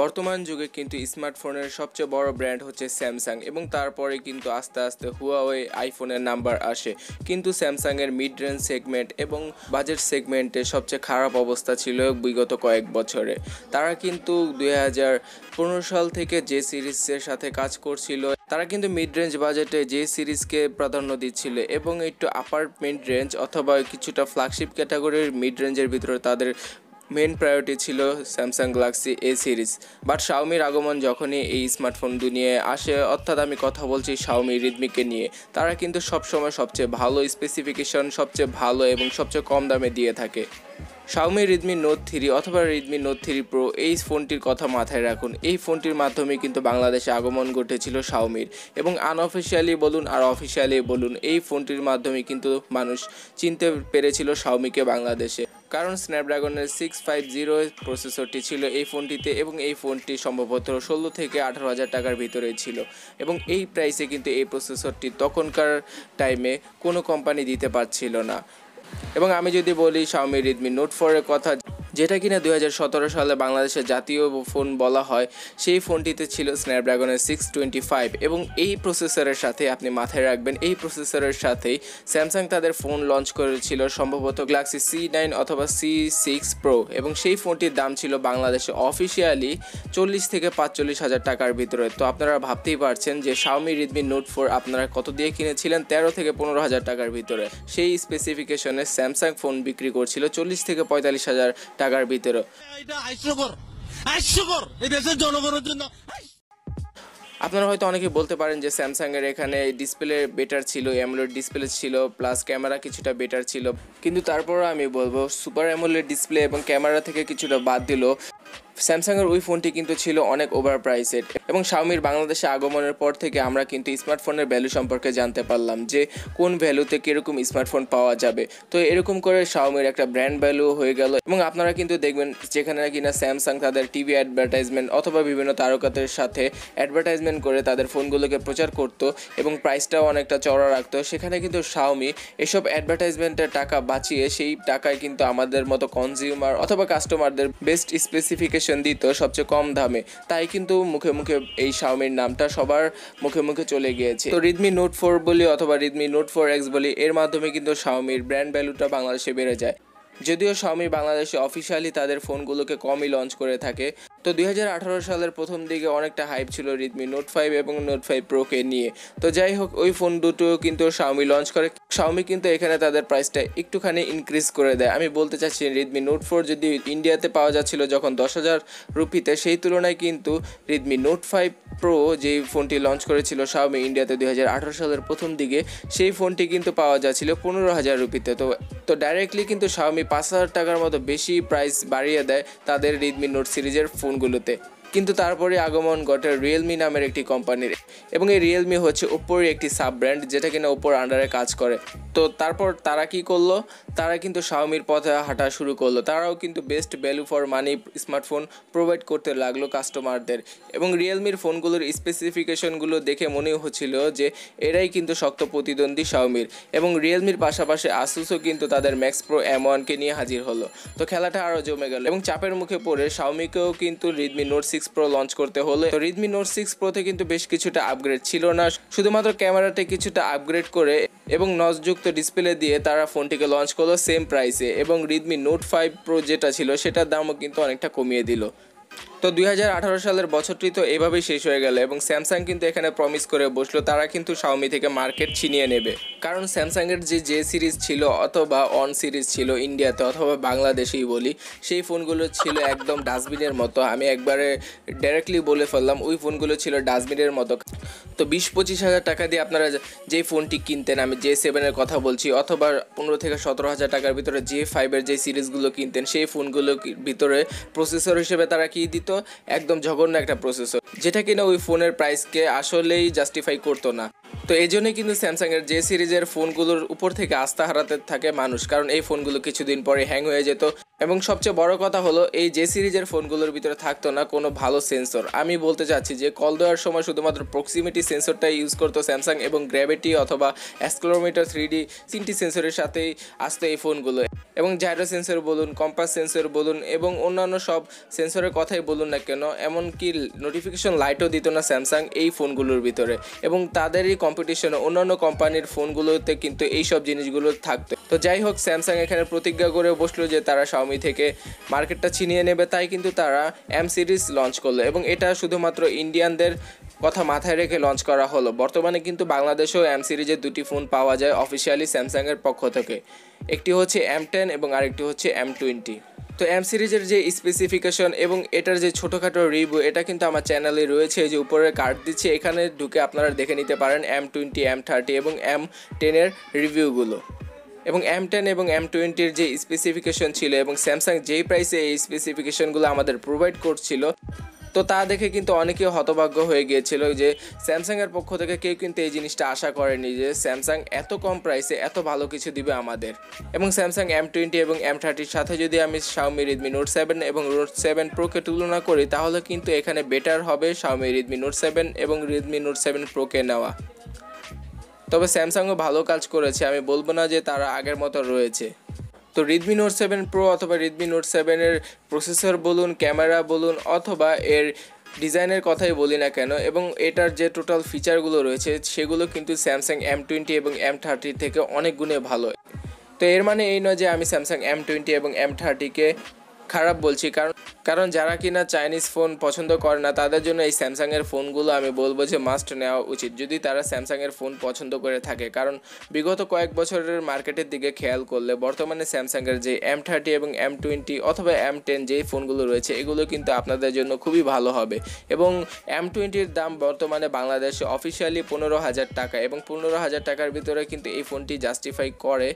বর্তমান যুগে কিন্তু স্মার্টফোনের সবচেয়ে বড় ব্র্যান্ড হচ্ছে স্যামসাং এবং তারপরে কিন্তু আস্তে আস্তে হুয়াওয়ে আইফোনের নাম্বার আসে। কিন্তু স্যামসাংয়ের মিড রেঞ্জ সেগমেন্ট এবং বাজেট সেগমেন্টে সবচেয়ে খারাপ অবস্থা ছিল বিগত কয়েক বছরে। তারা কিন্তু দুই হাজার পনেরো সাল থেকে যে সিরিজের সাথে কাজ করছিল, তারা কিন্তু মিড রেঞ্জ বাজেটে যে সিরিজকে প্রাধান্য দিচ্ছিল এবং একটু আপার মিড রেঞ্জ অথবা কিছুটা ফ্ল্যাগশিপ ক্যাটাগরির মিড রেঞ্জের ভিতরে তাদের মেন প্রায়োরিটি ছিল Samsung Galaxy A series but শাওমির আগমন যখনই এই স্মার্টফোন দুনিয়ায় আসে, অর্থাৎ আমি কথা বলছি শাওমি রিদমিকে নিয়ে, তারা কিন্তু সবসময় সবচেয়ে ভালো স্পেসিফিকেশন সবচেয়ে ভালো এবং সবচেয়ে কম দামে দিয়ে থাকে। শাওমি রিদমি নোট থ্রি অথবা রিদমি নোট থ্রি প্রো এই ফোনটির কথা মাথায় রাখুন। এই ফোনটির মাধ্যমে কিন্তু বাংলাদেশে আগমন ঘটেছিল শাওমির এবং আনঅফিসিয়ালি বলুন আর অফিসিয়ালি বলুন, এই ফোনটির মাধ্যমে কিন্তু মানুষ চিনতে পেরেছিল শাওমিকে বাংলাদেশে। কারণ স্ন্যাপড্রাগনের সিক্স ফাইভ জিরো প্রসেসরটি ছিল এই ফোনটিতে এবং এই ফোনটি সম্ভবত ষোলো থেকে আঠারো হাজার টাকার ভিতরে ছিল। এবং এই প্রাইসে কিন্তু এই প্রসেসরটি তখনকার টাইমে কোনো কোম্পানি দিতে পারছিল না। এবং আমি যদি বলি শাওমি রেডমি নোট ফোরের কথা যেটা কিনা দু হাজার সতেরো সালে বাংলাদেশের জাতীয় ফোন বলা হয়, সেই ফোনটিতে ছিল স্ন্যাপড্রাগনের সিক্স টোয়েন্টি ফাইভ এবং এই প্রসেসরের সাথে আপনি মাথায় রাখবেন, এই প্রসেসরের সাথেই স্যামসাং তাদের ফোন লঞ্চ করেছিল সম্ভবত গ্যালাক্সি সি নাইন অথবা সি সিক্স প্রো এবং সেই ফোনটির দাম ছিল বাংলাদেশে অফিসিয়ালি চল্লিশ থেকে পাঁচচল্লিশ হাজার টাকার ভিতরে। তো আপনারা ভাবতেই পারছেন যে শাওমি রেডমি নোট ফোর আপনারা কত দিয়ে কিনেছিলেন? তেরো থেকে পনেরো হাজার টাকার ভিতরে। সেই স্পেসিফিকেশনে স্যামসাং ফোন বিক্রি করছিল চল্লিশ থেকে পঁয়তাল্লিশ হাজার টাকার ভিতরে। জনগণের জন্য আপনারা হয়তো অনেকে বলতে পারেন যে স্যামসাংয়ের এখানে ডিসপ্লে বেটার ছিল অ্যামোলেড ডিসপ্লে ছিল প্লাস ক্যামেরা কিছুটা বেটার ছিল। কিন্তু তারপরও আমি বলব সুপার অ্যামোলেড ডিসপ্লে এবং ক্যামেরা থেকে কিছুটা বাদ দিল। স্যামসাংয়ের ওই ফোনটি কিন্তু ছিল অনেক ওভার প্রাইসেড এবং শাওমির বাংলাদেশে আগমনের পর থেকে আমরা কিন্তু স্মার্টফোনের ভ্যালু সম্পর্কে জানতে পারলাম যে কোন ভ্যালুতে কীরকম স্মার্টফোন পাওয়া যাবে। তো এরকম করে শাওমির একটা ব্র্যান্ড ভ্যালু হয়ে গেল এবং আপনারা কিন্তু দেখবেন যেখানে কিনা স্যামসাং তাদের টিভি অ্যাডভার্টাইজমেন্ট অথবা বিভিন্ন তারকাদের সাথে অ্যাডভার্টাইজমেন্ট করে তাদের ফোনগুলোকে প্রচার করতো এবং প্রাইসটাও অনেকটা চড়া রাখতো। সেখানে কিন্তু শাওমি এসব অ্যাডভার্টাইজমেন্টের টাকা বাঁচিয়ে সেই টাকায় কিন্তু আমাদের মতো কনজিউমার অথবা কাস্টমারদের বেস্ট স্পেসিফিকেশন দিত সবচেয়ে কম দামে। তাই কিন্তু মুখে মুখে এই শাওমির নামটা সবার মুখে মুখে চলে গিয়েছে। তো রিডমি নোট ফোর বলি অথবা রিডমি নোট ফোর এক্স বলি, এর মাধ্যমে কিন্তু শাওমির ব্র্যান্ড ভ্যালুটা বাংলাদেশে বেড়ে যায়। যদিও শাওমি বাংলাদেশে অফিসিয়ালি তাদের ফোনগুলোকে কমই লঞ্চ করে থাকে। তো দুই হাজার আঠারো সালের প্রথম দিকে অনেকটা হাইপ ছিল রিডমি নোট ফাইভ এবং নোট ফাইভ প্রোকে নিয়ে। তো যাই হোক, ওই ফোন দুটো কিন্তু শাওমি লঞ্চ করে। শাওমি কিন্তু এখানে তাদের প্রাইসটা একটুখানি ইনক্রিজ করে দেয়। আমি বলতে চাচ্ছি রেডমি নোট ফোর যদি ইন্ডিয়াতে পাওয়া যাচ্ছিল যখন দশ হাজার রুপিতে, সেই তুলনায় কিন্তু রেডমি নোট ফাইভ প্রো যেই ফোনটি লঞ্চ করেছিল শাওমি ইন্ডিয়াতে দুই হাজার আঠেরো সালের প্রথম দিকে, সেই ফোনটি কিন্তু পাওয়া যাচ্ছিল পনেরো হাজার রুপিতে। তো তো ডাইরেক্টলি কিন্তু শাওমি পাঁচ হাজার টাকার মতো বেশি প্রাইস বাড়িয়ে দেয় তাদের রেডমি নোট সিরিজের ফোনগুলোতে। কিন্তু তারপরে আগমন ঘটে রিয়েলমি নামের একটি কোম্পানির এবং এই রিয়েলমি হচ্ছে ওপ্পোর একটি সাব ব্র্যান্ড যেটা কিনা ওপ্পোর আন্ডারে কাজ করে। তো তারপর তারা কি করল? তারা কিন্তু শাওমির পথে হাঁটা শুরু করল। তারাও কিন্তু best value for money smartphone provide করতে লাগল কাস্টমারদের এবং রিয়েলমির ফোনগুলোর স্পেসিফিকেশনগুলো দেখে মনে হচ্ছিল যে এরাই কিন্তু শক্ত প্রতিদ্বন্দ্বী শাওমির এবং রিয়েলমির পাশাপাশি আসুসও কিন্তু তাদের ম্যাক্স প্রো এম ওয়ানকে নিয়ে হাজির হলো। তো খেলাটা আরও জমে গেল। এবং চাপের মুখে পড়ে শাওমিকেও কিন্তু Redmi Note six Pro launch করতে হলে। তো রেডমি নোট সিক্স প্রোতে কিন্তু বেশ কিছুটা আপগ্রেড ছিল না। শুধুমাত্র ক্যামেরাতে কিছুটা আপগ্রেড করে এবং নজযুক্ত ডিসপ্লে দিয়ে তারা ফোনটিকে লঞ্চ করল সেম প্রাইসে এবং রিডমি নোট ফাইভ প্রো যেটা ছিল, সেটার দামও কিন্তু অনেকটা কমিয়ে দিল। তো দুই হাজার আঠারো সালের বছরটি তো এভাবেই শেষ হয়ে গেল এবং স্যামসাং কিন্তু এখানে প্রমিস করে বসল, তারা কিন্তু শাওমি থেকে মার্কেট ছিনিয়ে নেবে। কারণ স্যামসাংয়ের যে জে সিরিজ ছিল অথবা অন সিরিজ ছিল ইন্ডিয়াতে অথবা বাংলাদেশেই বলি, সেই ফোনগুলো ছিল একদম ডাস্টবিনের মতো। আমি একবারে ডাইরেক্টলি বলে ফেললাম, ওই ফোনগুলো ছিল ডাস্টবিনের মতো। তো বিশ পঁচিশ হাজার টাকা দিয়ে আপনারা যে ফোনটি কিনতেন, আমি জে সেভেনের কথা বলছি, অথবা পনেরো থেকে সতেরো হাজার টাকার ভিতরে জে ফাইভের যে সিরিজগুলো কিনতেন, সেই ফোনগুলো ভিতরে প্রসেসর হিসেবে তারা কি দিত? একদম জঘন্য একটা প্রসেসর যেটা কিনা ওই ফোনের প্রাইসকে আসলেই জাস্টিফাই করতো না। তো এই জন্যই কিন্তু স্যামসাংয়ের যে সিরিজের ফোনগুলোর উপর থেকে আস্থা হারাতে থাকে মানুষ, কারণ এই ফোনগুলো কিছুদিন পরে হ্যাং হয়ে যেত। এবং সবচেয়ে বড় কথা হলো, এই যে সিরিজের ফোনগুলোর ভিতরে থাকতো না কোনো ভালো সেন্সর। আমি বলতে চাচ্ছি যে, কল দেওয়ার সময় শুধুমাত্র প্রক্সিমিটি সেন্সরটাই ইউজ করতো স্যামসাং এবং গ্র্যাভিটি অথবা অ্যাসক্লোমিটার থ্রি ডি তিনটি সেন্সরের সাথেই আসতো এই ফোনগুলো। এবং জাইরো সেন্সর বলুন কম্পাস সেন্সর বলুন এবং অন্যান্য সব সেন্সরের কথাই বলুন না কেন, এমনকি নোটিফিকেশন লাইটও দিত না স্যামসাং এই ফোনগুলোর ভিতরে। এবং তাদেরই কম্পিটিশনে অন্যান্য কোম্পানির ফোনগুলোতে কিন্তু এই সব জিনিসগুলো থাকতো। তো যাই হোক স্যামসাং এখানে প্রতিজ্ঞা করে বসল যে তারা শাওমি থেকে মার্কেটটা ছিনিয়ে নেবে, তাই কিন্তু তারা এম সিরিজ লঞ্চ করল এবং এটা শুধুমাত্র ইন্ডিয়ানদের কথা মাথায় রেখে লঞ্চ করা হলো। বর্তমানে কিন্তু বাংলাদেশেও এম সিরিজের দুটি ফোন পাওয়া যায় অফিসিয়ালি স্যামসাংয়ের পক্ষ থেকে। একটি হচ্ছে এম টেন এবং আরেকটি হচ্ছে এম টোয়েন্টি তো এম সিরিজের যে স্পেসিফিকেশন এবং এটার যে ছোটোখাটো রিভিউ এটা কিন্তু আমার চ্যানেলে রয়েছে যে উপরে কার্ড দিচ্ছে, এখানে ঢুকে আপনারা দেখে নিতে পারেন এম টোয়েন্টি এম থার্টি এবং এম টেনের রিভিউগুলো এবং এম টেন এবং এম টোয়েন্টির যে স্পেসিফিকেশন ছিল এবং স্যামসাং যেই প্রাইসে এই স্পেসিফিকেশনগুলো আমাদের প্রোভাইড করছিল, তো তা দেখে কিন্তু অনেকে হতভাগ্য হয়ে গিয়েছিল যে স্যামসাংয়ের পক্ষ থেকে কেউ কিন্তু এই জিনিসটা আশা করেনি যে স্যামসাং এত কম প্রাইসে এত ভালো কিছু দিবে আমাদের। এবং স্যামসাং এম টোয়েন্টি এবং এম থার্টির সাথে যদি আমি শাওমি রেডমি নোট সেভেন এবং নোট সেভেন প্রোকে তুলনা করি, তাহলে কিন্তু এখানে বেটার হবে শাওমি রেডমি নোট সেভেন এবং রেডমি নোট সেভেন প্রোকে নেওয়া। তবে স্যামসাংও ভালো কাজ করেছে, আমি বলব না যে তারা আগের মতো রয়েছে। তো রেডমি নোট সেভেন প্রো অথবা রেডমি নোট সেভেনের প্রসেসর বলুন ক্যামেরা বলুন, অথবা এর ডিজাইনের কথাই বলি না কেন, এবং এটার যে টোটাল ফিচারগুলো রয়েছে, সেগুলো কিন্তু স্যামসাং এম টোয়েন্টি এবং এম থার্টির থেকে অনেক গুণে ভালো। তো এর মানে এই নয় যে আমি স্যামসাং এম টোয়েন্টি এবং এম থার্টিকে খারাপ বলছি, কারণ কারণ যারা কিনা চাইনিজ ফোন পছন্দ করে না, তাদের জন্য এই স্যামসাংয়ের ফোনগুলো আমি বলব যে মাস্ট নেওয়া উচিত, যদি তারা স্যামসাংয়ের ফোন পছন্দ করে থাকে। কারণ বিগত কয়েক বছরের মার্কেটের দিকে খেয়াল করলে বর্তমানে স্যামসাংয়ের যে এম থার্টি এবং এম টোয়েন্টি অথবা এম টেন যেই ফোনগুলো রয়েছে, এগুলো কিন্তু আপনাদের জন্য খুবই ভালো হবে। এবং এম টোয়েন্টির দাম বর্তমানে বাংলাদেশে অফিসিয়ালি পনেরো হাজার টাকা এবং পনেরো হাজার টাকার ভিতরে কিন্তু এই ফোনটি জাস্টিফাই করে।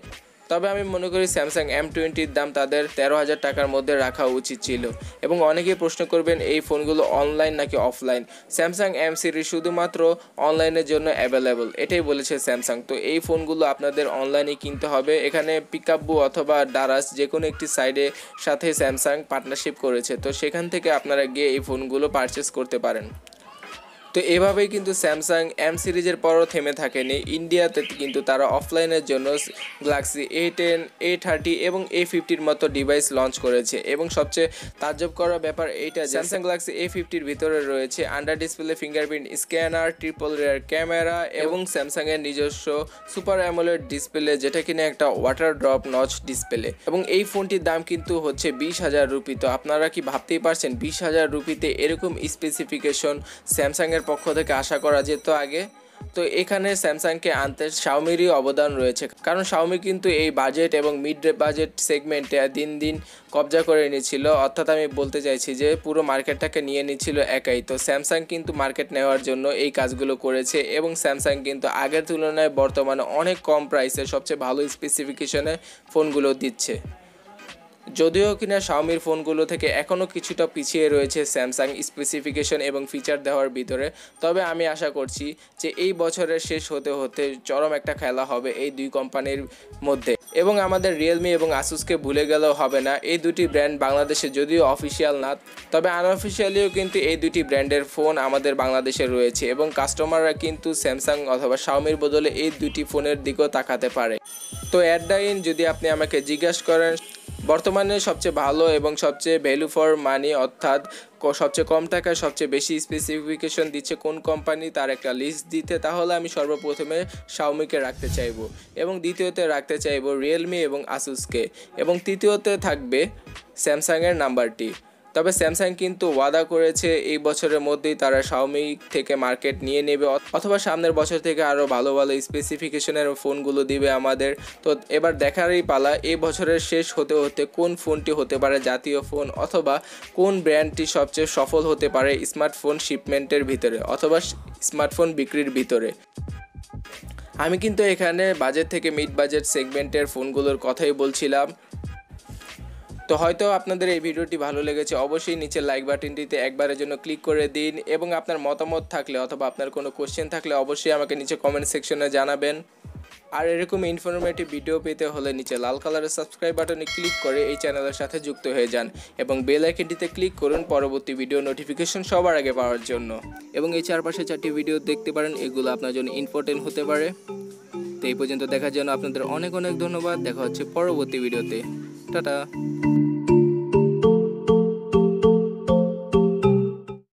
তবে আমি মনে করি স্যামসাং এম টোয়েন্টির দাম তাদের তেরো হাজার টাকার মধ্যে রাখা উচিত ছিল। এবং অনেকেই প্রশ্ন করবেন, এই ফোনগুলো অনলাইন নাকি অফলাইন? স্যামসাং এম সিরিজ শুধুমাত্র অনলাইনের জন্য অ্যাভেলেবল এটাই বলেছে স্যামসাং। তো এই ফোনগুলো আপনাদের অনলাইনে কিনতে হবে। এখানে পিকআপবু অথবা ডারাস যে কোনো একটি সাইডে সাথে স্যামসাং পার্টনারশিপ করেছে। তো সেখান থেকে আপনারা গিয়ে এই ফোনগুলো পারচেস করতে পারেন। তো এভাবেই কিন্তু স্যামসাং এম সিরিজের পরও থেমে থাকেনি। ইন্ডিয়াতে কিন্তু তারা অফলাইনের জন্য Galaxy A ten A thirty এবং এ ফিফটির মতো ডিভাইস লঞ্চ করেছে। এবং সবচেয়ে তাজ্জব করার ব্যাপার এইটা স্যামসাং গ্যালাক্সি এ ফিফটির ভিতরে রয়েছে under display fingerprint scanner triple rear camera এবং স্যামসাংয়ের নিজস্ব সুপার অ্যামোলেড ডিসপ্লে যেটা কিনা একটা ওয়াটার ড্রপ নচ ডিসপ্লে এবং এই ফোনটির দাম কিন্তু হচ্ছে বিশ হাজার রুপি। তো আপনারা কি ভাবতেই পারছেন বিশ হাজার রুপিতে এরকম স্পেসিফিকেশন স্যামসাংয়ের পক্ষ থেকে আশা করা যেত আগে। তো এখানে স্যামসাংকে আনতে শাওমিরই অবদান রয়েছে। কারণ শাওমি কিন্তু এই বাজেট এবং মিড বাজেট সেগমেন্টে দিন দিন কবজা করে নিয়েছিল অর্থাৎ আমি বলতে চাইছি যে পুরো মার্কেটটাকে নিয়ে নিচ্ছিল একাই। তো স্যামসাং কিন্তু মার্কেট নেওয়ার জন্য এই কাজগুলো করেছে এবং স্যামসাং কিন্তু আগের তুলনায় বর্তমানে অনেক কম প্রাইসে সবচেয়ে ভালো স্পেসিফিকেশনে ফোনগুলো দিচ্ছে। যদিও কিনা শাওমির ফোনগুলো থেকে এখনও কিছুটা পিছিয়ে রয়েছে স্যামসাং স্পেসিফিকেশন এবং ফিচার দেওয়ার ভিতরে, তবে আমি আশা করছি যে এই বছরের শেষ হতে হতে চরম একটা খেলা হবে এই দুই কোম্পানির মধ্যে। এবং আমাদের রিয়েলমি এবং আসুসকে ভুলে গেলেও হবে না, এই দুটি ব্র্যান্ড বাংলাদেশে যদিও অফিসিয়াল না, তবে আনঅফিসিয়ালিও কিন্তু এই দুটি ব্র্যান্ডের ফোন আমাদের বাংলাদেশে রয়েছে এবং কাস্টমাররা কিন্তু স্যামসাং অথবা শাওমির বদলে এই দুটি ফোনের দিকেও তাকাতে পারে। তো অ্যাডাইন যদি আপনি আমাকে জিজ্ঞাসা করেন বর্তমানে সবচেয়ে ভালো এবং সবচেয়ে ভ্যালু ফর মানি অর্থাৎ সবচেয়ে কম টাকায় সবচেয়ে বেশি স্পেসিফিকেশন দিচ্ছে কোন কোম্পানি তার একটা লিস্ট দিতে, তাহলে আমি সর্বপ্রথমে শাওমিকে রাখতে চাইব এবং দ্বিতীয়তে রাখতে চাইব রিয়েলমি এবং আসুসকে এবং তৃতীয়তে থাকবে স্যামসাংয়ের নাম্বারটি তবে স্যামসাং কিন্তু ওয়াদা করেছে এই বছরের মধ্যেই তারা শাওমি থেকে মার্কেট নিয়ে নেবে অথবা সামনের বছর থেকে আরও ভালো ভালো স্পেসিফিকেশনের ফোনগুলো দিবে আমাদের। তো এবার দেখারই পালা, এই বছরের শেষ হতে হতে কোন ফোনটি হতে পারে জাতীয় ফোন, অথবা কোন ব্র্যান্ডটি সবচেয়ে সফল হতে পারে স্মার্টফোন শিপমেন্টের ভিতরে, অথবা স্মার্টফোন বিক্রির ভিতরে? আমি কিন্তু এখানে বাজেট থেকে মিড বাজেট সেগমেন্টের ফোনগুলোর কথাই বলছিলাম। তো হয়তো আপনাদের এই ভিডিওটি ভালো লেগেছে, অবশ্যই নিচে লাইক বাটনটিতে একবারের জন্য ক্লিক করে দিন এবং আপনার মতামত থাকলে অথবা আপনার কোনো কোশ্চেন থাকলে অবশ্যই আমাকে নিচে কমেন্ট সেকশনে জানাবেন। আর এরকম ইনফরমেটিভ ভিডিও পেতে হলে নিচে লাল কালারের সাবস্ক্রাইব বাটনে ক্লিক করে এই চ্যানেলের সাথে যুক্ত হয়ে যান এবং বেল আইকনটিতে ক্লিক করুন পরবর্তী ভিডিও নোটিফিকেশন সবার আগে পাওয়ার জন্য। এবং এই চারপাশে চারটি ভিডিও দেখতে পারেন, এগুলো আপনার জন্য ইম্পর্টেন্ট হতে পারে। তো এই পর্যন্ত দেখার জন্য আপনাদের অনেক অনেক ধন্যবাদ, দেখা হচ্ছে পরবর্তী ভিডিওতে 这的。